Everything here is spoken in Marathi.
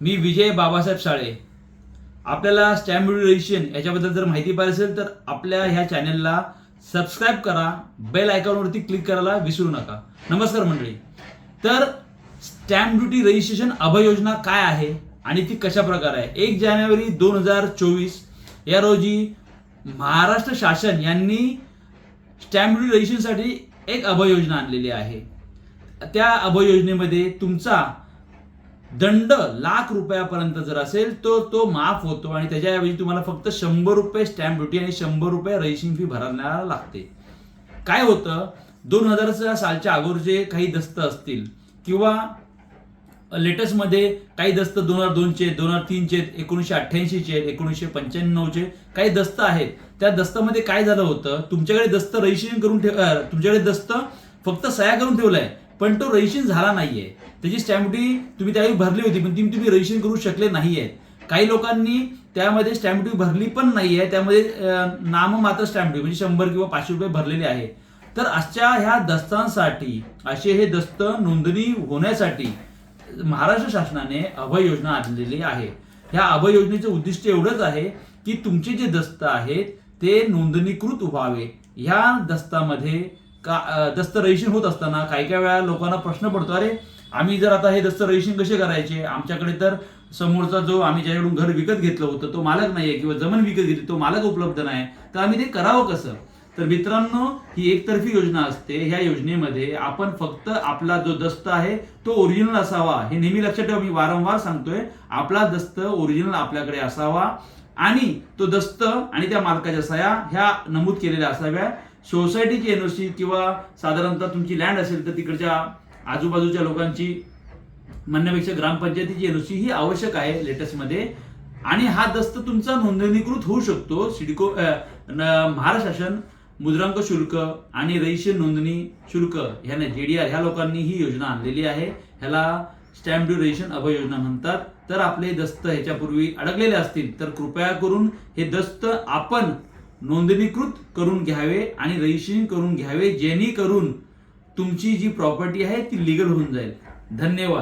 मी विजय बाबासाहेब शाळे आपल्याला स्टॅम्प ड्युटी रजिस्ट्रेशन याच्याबद्दल जर माहिती पाहिजे असेल तर आपल्या ह्या चॅनलला सबस्क्राईब करा बेल आयकॉनवरती क्लिक करायला विसरू नका. नमस्कार मंडळी. तर स्टॅम्प ड्युटी रजिस्ट्रेशन अभय योजना काय आहे आणि ती कशा प्रकारे आहे? एक जानेवारी दोन हजार चोवीस या रोजी महाराष्ट्र शासन यांनी स्टॅम्प ड्युटी रजिस्ट्रेशनसाठी एक अभय योजना आणलेली आहे. त्या अभय योजनेमध्ये तुमचा दंड लाख रुपयापर्यंत जर असेल तो तो माफ होतो आणि त्याच्याऐवजी तुम्हाला फक्त शंभर रुपये स्टॅम्प ड्युटी आणि शंभर रुपये रजिस्ट्रेशन फी भरायला लागते. काय होतं? दोन हजारच्या सालच्या अगोदरचे काही दस्त असतील किंवा लेटेस्टमध्ये काही दस्त दोन हजार दोनचे दोन हजार तीनचे एकोणीसशे अठ्ठ्याऐंशीचे एकोणीसशे पंच्याण्णवचे काही दस्त आहेत. त्या दस्तामध्ये काय झालं होतं? तुमच्याकडे दस्त रजिस्ट्रेशन करून ठेव तुमच्याकडे दस्त फक्त सह्या करून ठेवलाय. पण तो रजिस्ट्रेशन झाला नाहीये. त्याची स्टॅम्प ड्युटी तुम्ही त्यावेळी भरली होती पण ती तुम्ही रजिस्ट्रेशन करू शकले नाहीये काही लोकांनी त्यामध्ये स्टॅम्प ड्युटी भरली पण नाहीये त्यामध्ये नाम मात्र स्टॅम्प ड्युटी म्हणजे शंभर किंवा पाचशे रुपये भरलेले आहे. तर अशा ह्या दस्तांसाठी असे हे दस्त नोंदणी होण्यासाठी महाराष्ट्र शासनाने अभय योजना आणलेली आहे. ह्या अभय योजनेचं उद्दिष्ट एवढंच आहे की तुमचे जे दस्त आहेत ते नोंदणीकृत व्हावे. ह्या दस्तामध्ये का दस्त रेशन होत असताना काही काही वेळा लोकांना प्रश्न पडतो अरे आम्ही जर आता हे दस्त रेशन कसे करायचे? आमच्याकडे तर समोरचा जो आम्ही ज्याकडून घर विकत घेतलं होतं तो मालक नाहीये किंवा जमीन विकत घेतली तो मालक उपलब्ध नाही. तर आम्ही ते करावं कसं? तर मित्रांनो ही एकतर्फी योजना असते. ह्या योजनेमध्ये आपण फक्त आपला जो दस्त आहे तो ओरिजिनल असावा. हे नेहमी लक्षात ठेवा मी वारंवार सांगतोय. आपला दस्त ओरिजिनल आपल्याकडे असावा आणि तो दस्त आणि त्या मालकाच्या सह्या ह्या नमूद केलेल्या असाव्या सोसायटीची एन ओसी किंवा साधारणतः तुमची लँड असेल तर तिकडच्या आजूबाजूच्या लोकांची म्हणण्यापेक्षा ग्रामपंचायतीची एन ओसी ही आवश्यक आहे लेटेस्टमध्ये. आणि हा दस्त तुमचा नोंदणीकृत होऊ शकतो. सिडको अ, महाराष्ट्र शासन मुद्रांक शुल्क आणि रजिस्ट्रेशन नोंदणी शुल्क ह्याने जेडीआर ह्या लोकांनी ही योजना आणलेली आहे. ह्याला स्टॅम्प ड्यू रजिस्ट्रेशन अभय योजना म्हणतात. तर आपले दस्त ह्याच्यापूर्वी अडकलेले असतील तर कृपया करून हे दस्त आपण नोंदणीकृत करून घ्यावे आणि रजिस्ट्रेशन करून घ्यावे जेणेकरून तुमची जी प्रॉपर्टी आहे ती लिगल होऊन जाईल. धन्यवाद.